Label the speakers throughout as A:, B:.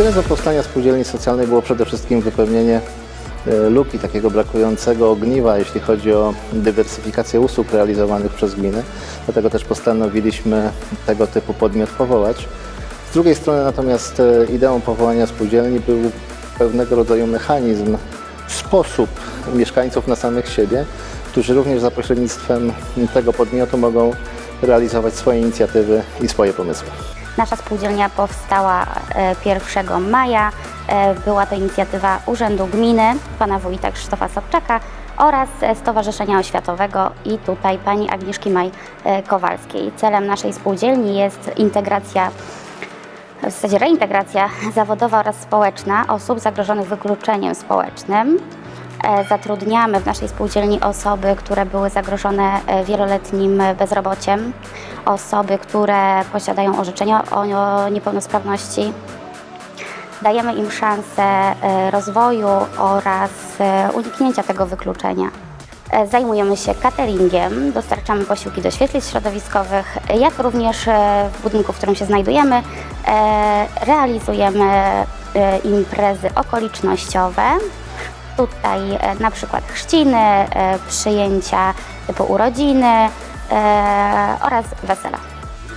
A: Genezą powstania spółdzielni socjalnej było przede wszystkim wypełnienie e, luki takiego brakującego ogniwa, jeśli chodzi o dywersyfikację usług realizowanych przez gminy. Dlatego też postanowiliśmy tego typu podmiot powołać. Z drugiej strony natomiast e, ideą powołania spółdzielni był pewnego rodzaju mechanizm, sposób mieszkańców na samych siebie, którzy również za pośrednictwem tego podmiotu mogą realizować swoje inicjatywy i swoje pomysły.
B: Nasza spółdzielnia powstała e, 1 maja. E, Była to inicjatywa Urzędu Gminy, pana wójta Krzysztofa Sobczaka oraz e, Stowarzyszenia Oświatowego i tutaj pani Agnieszki Maj-Kowalskiej. Celem naszej spółdzielni jest integracja w zasadzie reintegracja zawodowa oraz społeczna osób zagrożonych wykluczeniem społecznym. E, Zatrudniamy w naszej spółdzielni osoby, które były zagrożone e, wieloletnim bezrobociem, osoby, które posiadają orzeczenia o niepełnosprawności. Dajemy im szansę e, rozwoju oraz e, uniknięcia tego wykluczenia. E, Zajmujemy się cateringiem, dostarczamy posiłki do świetlic środowiskowych, jak również w budynku, w którym się znajdujemy, realizujemy imprezy okolicznościowe. Tutaj na przykład chrzciny, przyjęcia typu urodziny oraz wesela.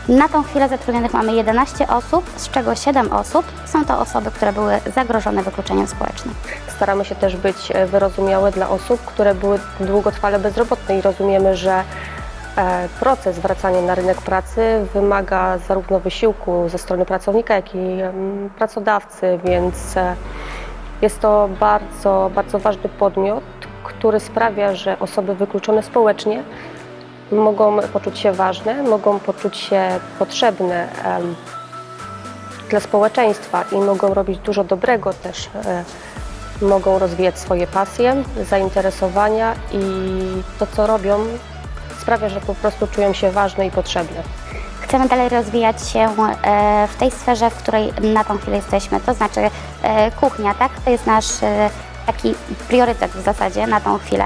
B: Na tą chwilę zatrudnionych mamy 11 osób, z czego 7 osób są to osoby, które były zagrożone wykluczeniem społecznym.
C: Staramy się też być e, wyrozumiałe dla osób, które były długotrwale bezrobotne i rozumiemy, że e, proces wracania na rynek pracy wymaga zarówno wysiłku ze strony pracownika, jak i pracodawcy, więc e, jest to bardzo, bardzo ważny podmiot, który sprawia, że osoby wykluczone społecznie mogą poczuć się ważne, mogą poczuć się potrzebne dla społeczeństwa i mogą robić dużo dobrego też. e, Mogą rozwijać swoje pasje, zainteresowania i to, co robią, sprawia, że po prostu czują się ważne i potrzebne.
B: Chcemy dalej rozwijać się e, w tej sferze, w której na tą chwilę jesteśmy, to znaczy e, kuchnia, tak? To jest nasz taki priorytet w zasadzie na tą chwilę,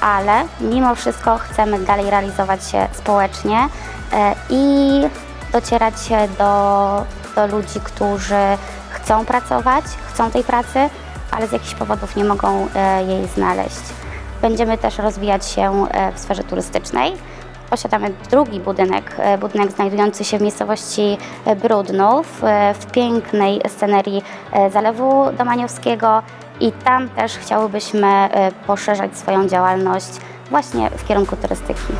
B: ale mimo wszystko chcemy dalej realizować się społecznie e, i docierać do, do ludzi, którzy chcą pracować, chcą tej pracy, ale z jakichś powodów nie mogą e, jej znaleźć. Będziemy też rozwijać się e, w sferze turystycznej. Posiadamy drugi budynek, e, budynek znajdujący się w miejscowości e, Brudnów, e, w pięknej scenerii e, Zalewu Domaniowskiego i tam też chciałybyśmy e, poszerzać swoją działalność właśnie w kierunku turystyki.